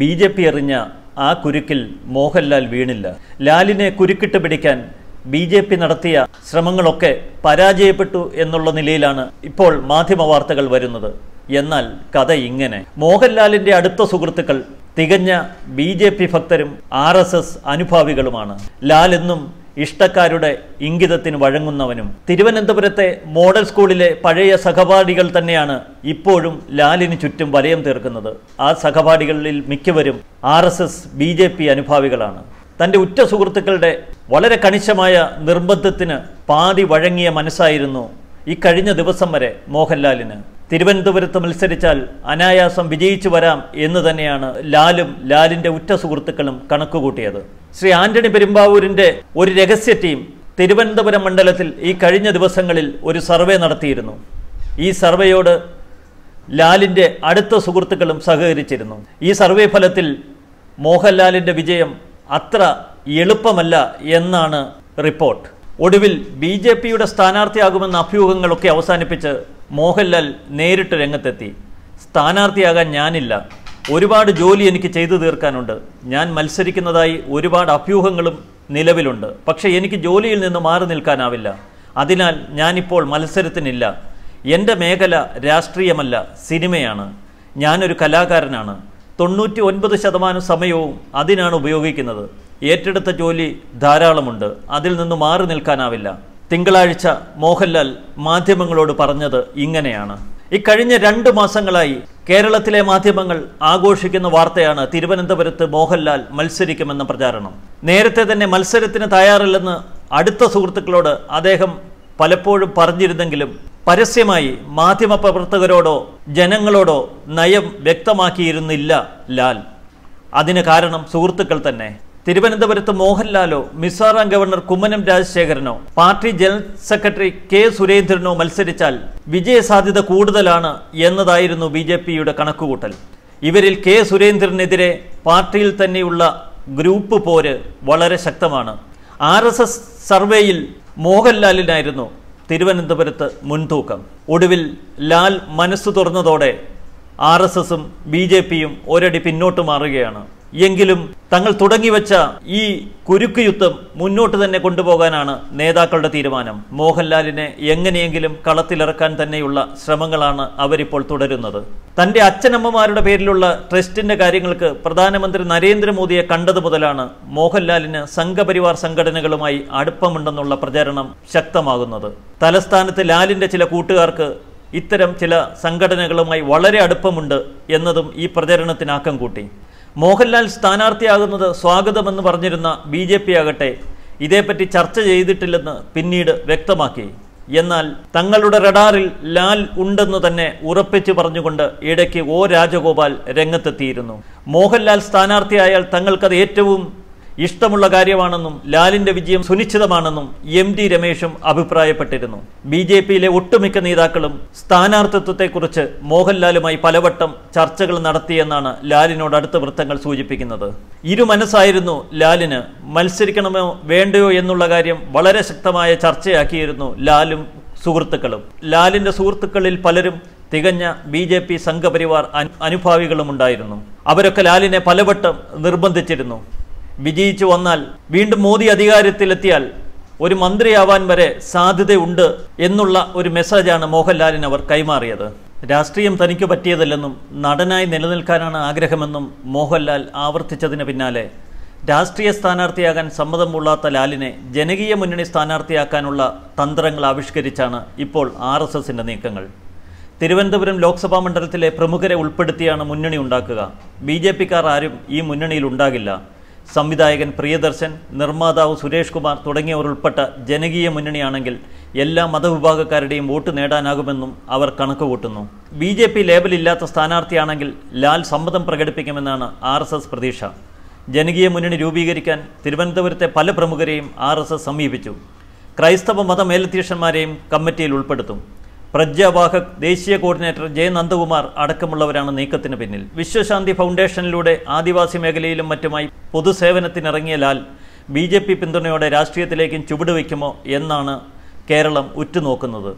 B J P എറിഞ്ഞ ആ കുരുക്കിൽ മോഹൻലാൽ വീണില്ല. ലാലിനെ കുരുക്കിട്ട് പിടിക്കാൻ ബി ജെ പി നടത്തിയ ശ്രമങ്ങളൊക്കെ പരാജയപ്പെട്ടു എന്നുള്ള നിലയിലാണ് ഇപ്പോൾ മാധ്യമ വാർത്തകൾ വരുന്നത്. എന്നാൽ കഥ ഇങ്ങനെ. മോഹൻലാലിന്റെ അടുത്ത സുഹൃത്തുക്കൾ തികഞ്ഞ ബി ജെ പി ഭക്തരും ആർ എസ് എസ് അനുഭാവികളുമാണ്. ലാൽ എന്നും ഇഷ്ടക്കാരുടെ ഇംഗിതത്തിന് വഴങ്ങുന്നവനും തിരുവനന്തപുരത്തെ മോഡൽ സ്കൂളിലെ പഴയ സഹപാഠികൾ തന്നെയാണ് ഇപ്പോഴും ലാലിന് ചുറ്റും വലയം തീർക്കുന്നത്. ആ സഹപാഠികളിൽ മിക്കവരും R S S B J P അനുഭാവികളാണ്. തന്റെ ഉറ്റ സുഹൃത്തുക്കളുടെ വളരെ കണിശമായ നിർബന്ധത്തിന് പാതി വഴങ്ങിയ മനസ്സായിരുന്നു ഈ കഴിഞ്ഞ ദിവസം വരെ മോഹൻലാലിന്. തിരുവനന്തപുരത്ത് മത്സരിച്ചാൽ അനായാസം വിജയിച്ചു വരാം എന്ന് തന്നെയാണ് ലാലും ലാലിന്റെ ഉറ്റ സുഹൃത്തുക്കളും കണക്കുകൂട്ടിയത്. ശ്രീ ആന്റണി പെരുമ്പാവൂരിന്റെ ഒരു രഹസ്യ ടീം തിരുവനന്തപുരം മണ്ഡലത്തിൽ ഈ കഴിഞ്ഞ ദിവസങ്ങളിൽ ഒരു സർവേ നടത്തിയിരുന്നു. ഈ സർവേയോട് ലാലിന്റെ അടുത്ത സുഹൃത്തുക്കളും സഹകരിച്ചിരുന്നു. ഈ സർവേ ഫലത്തിൽ മോഹൻലാലിന്റെ വിജയം അത്ര എളുപ്പമല്ല എന്നാണ് റിപ്പോർട്ട്. ഒടുവിൽ ബി ജെ പിയുടെ സ്ഥാനാർത്ഥിയാകുമെന്ന അഭ്യൂഹങ്ങളൊക്കെ അവസാനിപ്പിച്ച് മോഹൻലാൽ നേരിട്ട് രംഗത്തെത്തി. സ്ഥാനാർത്ഥിയാകാൻ ഞാനില്ല. ഒരുപാട് ജോലി എനിക്ക് ചെയ്തു തീർക്കാനുണ്ട്. ഞാൻ മത്സരിക്കുന്നതായി ഒരുപാട് അഭ്യൂഹങ്ങളും നിലവിലുണ്ട്. പക്ഷേ എനിക്ക് ജോലിയിൽ നിന്ന് മാറി നിൽക്കാനാവില്ല. അതിനാൽ ഞാനിപ്പോൾ മത്സരത്തിനില്ല. എന്റെ മേഖല രാഷ്ട്രീയമല്ല സിനിമയാണ്. ഞാനൊരു കലാകാരനാണ്. തൊണ്ണൂറ്റി ഒൻപത് ശതമാനം സമയവും അതിനാണ് ഉപയോഗിക്കുന്നത്. ഏറ്റെടുത്ത ജോലി ധാരാളമുണ്ട്. അതിൽ നിന്ന് മാറി നിൽക്കാനാവില്ല. തിങ്കളാഴ്ച മോഹൻലാൽ മാധ്യമങ്ങളോട് പറഞ്ഞത് ഇങ്ങനെയാണ്. ഇക്കഴിഞ്ഞ രണ്ട് മാസങ്ങളായി കേരളത്തിലെ മാധ്യമങ്ങൾ ആഘോഷിക്കുന്ന വാർത്തയാണ് തിരുവനന്തപുരത്ത് മോഹൻലാൽ മത്സരിക്കുമെന്ന പ്രചാരണം. നേരത്തെ തന്നെ മത്സരത്തിന് തയ്യാറില്ലെന്ന് അടുത്ത സുഹൃത്തുക്കളോട് അദ്ദേഹം പലപ്പോഴും പറഞ്ഞിരുന്നെങ്കിലും പരസ്യമായി മാധ്യമപ്രവർത്തകരോടോ ജനങ്ങളോടോ നയം വ്യക്തമാക്കിയിരുന്നില്ല ലാൽ. അതിന് കാരണം സുഹൃത്തുക്കൾ തന്നെ. തിരുവനന്തപുരത്ത് മോഹൻലാലോ മിസോറാം ഗവർണർ കുമ്മനം രാജശേഖരനോ പാർട്ടി ജനറൽ സെക്രട്ടറി കെ സുരേന്ദ്രനോ മത്സരിച്ചാൽ വിജയസാധ്യത കൂടുതലാണ് എന്നതായിരുന്നു ബി ജെ പിയുടെ കണക്കുകൂട്ടൽ. ഇവരിൽ കെ സുരേന്ദ്രനെതിരെ പാർട്ടിയിൽ തന്നെയുള്ള ഗ്രൂപ്പ് പോര് വളരെ ശക്തമാണ്. ആർ എസ് എസ് സർവേയിൽ മോഹൻലാലിനായിരുന്നു തിരുവനന്തപുരത്ത് മുൻതൂക്കം. ഒടുവിൽ ലാൽ മനസ്സു തുറന്നതോടെ ആർ എസ് എസും ബി ജെ പിയും ഒരടി പിന്നോട്ട് മാറുകയാണ്. എങ്കിലും തങ്ങൾ തുടങ്ങിവെച്ച ഈ കുരുക്ക് യുദ്ധം മുന്നോട്ട് തന്നെ കൊണ്ടുപോകാനാണ് നേതാക്കളുടെ തീരുമാനം. മോഹൻലാലിനെ എങ്ങനെയെങ്കിലും കളത്തിലിറക്കാൻ തന്നെയുള്ള ശ്രമങ്ങളാണ് അവരിപ്പോൾ തുടരുന്നത്. തന്റെ അച്ഛനമ്മമാരുടെ പേരിലുള്ള ട്രസ്റ്റിന്റെ കാര്യങ്ങൾക്ക് പ്രധാനമന്ത്രി നരേന്ദ്രമോദിയെ കണ്ടത് മുതലാണ് മോഹൻലാലിന് സംഘപരിവാർ സംഘടനകളുമായി അടുപ്പമുണ്ടെന്നുള്ള പ്രചാരണം ശക്തമാകുന്നത്. തലസ്ഥാനത്ത് ലാലിന്റെ ചില കൂട്ടുകാർക്ക് ഇത്തരം ചില സംഘടനകളുമായി വളരെ അടുപ്പമുണ്ട് എന്നതും ഈ പ്രചരണത്തിനാക്കം കൂട്ടി. മോഹൻലാൽ സ്ഥാനാർത്ഥിയാകുന്നത് സ്വാഗതമെന്ന് പറഞ്ഞിരുന്ന ബി ജെ പി ആകട്ടെ ഇതേപ്പറ്റി ചർച്ച ചെയ്തിട്ടില്ലെന്ന് പിന്നീട് വ്യക്തമാക്കി. എന്നാൽ തങ്ങളുടെ റഡാറിൽ ലാൽ ഉണ്ടെന്ന് തന്നെ ഉറപ്പിച്ചു പറഞ്ഞുകൊണ്ട് ഇടയ്ക്ക് ഒ രാജഗോപാൽ രംഗത്തെത്തിയിരുന്നു. മോഹൻലാൽ സ്ഥാനാർത്ഥിയായാൽ തങ്ങൾക്കത് ഏറ്റവും ഇഷ്ടമുള്ള കാര്യമാണെന്നും ലാലിന്റെ വിജയം സുനിശ്ചിതമാണെന്നും എം ടി രമേശും അഭിപ്രായപ്പെട്ടിരുന്നു. ബി ജെ പിയിലെ ഒട്ടുമിക്ക നേതാക്കളും സ്ഥാനാർത്ഥിത്വത്തെക്കുറിച്ച് മോഹൻലാലുമായി പലവട്ടം ചർച്ചകൾ നടത്തിയെന്നാണ് ലാലിനോട് അടുത്ത വൃത്തങ്ങൾ സൂചിപ്പിക്കുന്നത്. ഇരു മനസ്സായിരുന്നു ലാലിന് മത്സരിക്കണമോ വേണ്ടയോ എന്നുള്ള കാര്യം വളരെ ശക്തമായ ചർച്ചയാക്കിയിരുന്നു ലാലും സുഹൃത്തുക്കളും. ലാലിന്റെ സുഹൃത്തുക്കളിൽ പലരും തികഞ്ഞ ബി ജെ പി സംഘപരിവാർ അനുഭാവികളും ഉണ്ടായിരുന്നു അവരൊക്കെ ലാലിനെ പലവട്ടം നിർബന്ധിച്ചിരുന്നു. വിജയിച്ചു വന്നാൽ വീണ്ടും മോദി അധികാരത്തിലെത്തിയാൽ ഒരു മന്ത്രിയാവാൻ വരെ സാധ്യതയുണ്ട് എന്നുള്ള ഒരു മെസ്സേജാണ് മോഹൻലാലിന് അവർ കൈമാറിയത്. രാഷ്ട്രീയം തനിക്ക് പറ്റിയതല്ലെന്നും നടനായി നിലനിൽക്കാനാണ് ആഗ്രഹമെന്നും മോഹൻലാൽ ആവർത്തിച്ചതിന് പിന്നാലെ രാഷ്ട്രീയ സ്ഥാനാർത്ഥിയാകാൻ സമ്മതം കൊള്ളാത്ത ലാലിനെ ജനകീയ മുന്നണി സ്ഥാനാർത്ഥിയാക്കാനുള്ള തന്ത്രങ്ങൾ ആവിഷ്കരിച്ചാണ് ഇപ്പോൾ ആർ എസ് നീക്കങ്ങൾ. തിരുവനന്തപുരം ലോക്സഭാ മണ്ഡലത്തിലെ പ്രമുഖരെ ഉൾപ്പെടുത്തിയാണ് മുന്നണി ഉണ്ടാക്കുക. ബി ജെ പിക്കാർ ആരും ഈ മുന്നണിയിൽ ഉണ്ടാകില്ല. സംവിധായകൻ പ്രിയദർശൻ നിർമ്മാതാവ് സുരേഷ് കുമാർ തുടങ്ങിയവർ ഉൾപ്പെട്ട ജനകീയ മുന്നണിയാണെങ്കിൽ എല്ലാ മതവിഭാഗക്കാരുടെയും വോട്ട് നേടാനാകുമെന്നും അവർ കണക്കുകൂട്ടുന്നു. ബി ജെ പി ലേബലില്ലാത്ത സ്ഥാനാർത്ഥിയാണെങ്കിൽ ലാൽ സമ്മതം പ്രകടിപ്പിക്കുമെന്നാണ് ആർ എസ് എസ് പ്രതീക്ഷ. ജനകീയ മുന്നണി രൂപീകരിക്കാൻ തിരുവനന്തപുരത്തെ പല പ്രമുഖരെയും ആർ എസ് എസ് സമീപിച്ചു. ക്രൈസ്തവ മത മേലധ്യക്ഷന്മാരെയും കമ്മിറ്റിയിൽ ഉൾപ്പെടുത്തും. പ്രജ്ഞാവാഹക് ദേശീയ കോർഡിനേറ്റർ ജെ നന്ദകുമാർ അടക്കമുള്ളവരാണ് നീക്കത്തിന് പിന്നിൽ. വിശ്വശാന്തി ഫൗണ്ടേഷനിലൂടെ ആദിവാസി മേഖലയിലും മറ്റുമായി പൊതുസേവനത്തിനിറങ്ങിയ ലാൽ ബി ജെ പി പിന്തുണയോടെ രാഷ്ട്രീയത്തിലേക്കും ചുവടുവെക്കുമോ എന്നാണ് കേരളം ഉറ്റുനോക്കുന്നത്.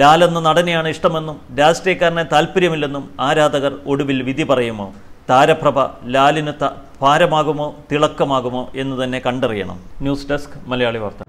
ലാൽ എന്ന നടനെയാണ് ഇഷ്ടമെന്നും രാഷ്ട്രീയക്കാരനെ താല്പര്യമില്ലെന്നും ആരാധകർ ഒടുവിൽ വിധി പറയുമോ? താരപ്രഭ ലാലിന് ഭാരമാകുമോ? തിളക്കമാകുമോ? എന്ന് തന്നെ കണ്ടറിയണം. ന്യൂസ് ഡെസ്ക് മലയാളി വാർത്ത.